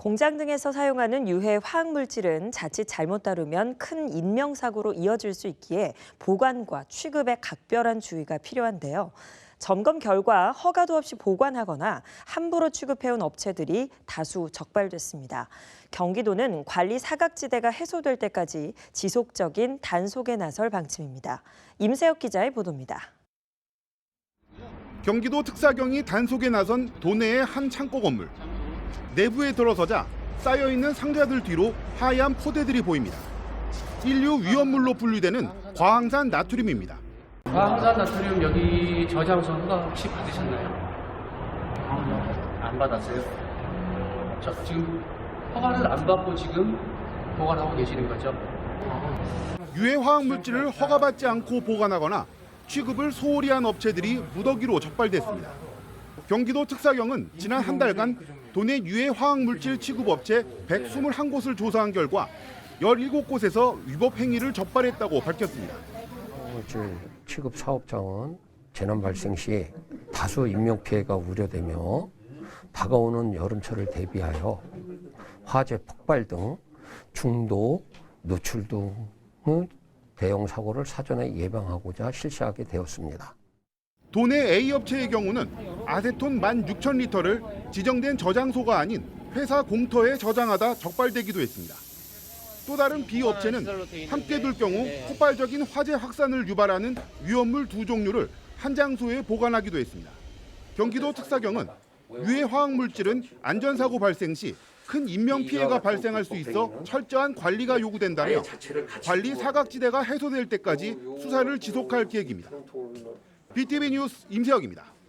공장 등에서 사용하는 유해 화학 물질은 자칫 잘못 다루면 큰 인명 사고로 이어질 수 있기에 보관과 취급에 각별한 주의가 필요한데요. 점검 결과 허가도 없이 보관하거나 함부로 취급해온 업체들이 다수 적발됐습니다. 경기도는 관리 사각지대가 해소될 때까지 지속적인 단속에 나설 방침입니다. 임세혁 기자의 보도입니다. 경기도 특사경이 단속에 나선 도내의 한 창고 건물. 내부에 들어서자 쌓여 있는 상자들 뒤로 하얀 포대들이 보입니다. 인류 위험물로 분류되는 과황산 나트륨입니다. 과황산 나트륨 여기 저장소 허가 혹시 받으셨나요? 안 받았어요. 저 지금 허가를 안 받고 지금 보관하고 계시는 거죠? 유해 화학 물질을 허가받지 않고 보관하거나 취급을 소홀히 한 업체들이 무더기로 적발됐습니다. 경기도 특사경은 지난 한 달간 도내 유해 화학 물질 취급 업체 121곳을 조사한 결과 17곳에서 위법 행위를 적발했다고 밝혔습니다. 취급 사업장은 재난 발생 시 다수 인명 피해가 우려되며 다가오는 여름철을 대비하여 화재 폭발 등 중도, 노출 등의 대형 사고를 사전에 예방하고자 실시하게 되었습니다. 도내 A 업체의 경우는 아세톤 16,000리터를 지정된 저장소가 아닌 회사 공터에 저장하다 적발되기도 했습니다. 또 다른 B 업체는 함께 둘 경우 폭발적인 화재 확산을 유발하는 위험물 두 종류를 한 장소에 보관하기도 했습니다. 경기도 특사경은 유해 화학 물질은 안전사고 발생 시 큰 인명 피해가 발생할 수 있어 철저한 관리가 요구된다며 관리 사각지대가 해소될 때까지 수사를 지속할 계획입니다. BTV 뉴스 임세혁입니다.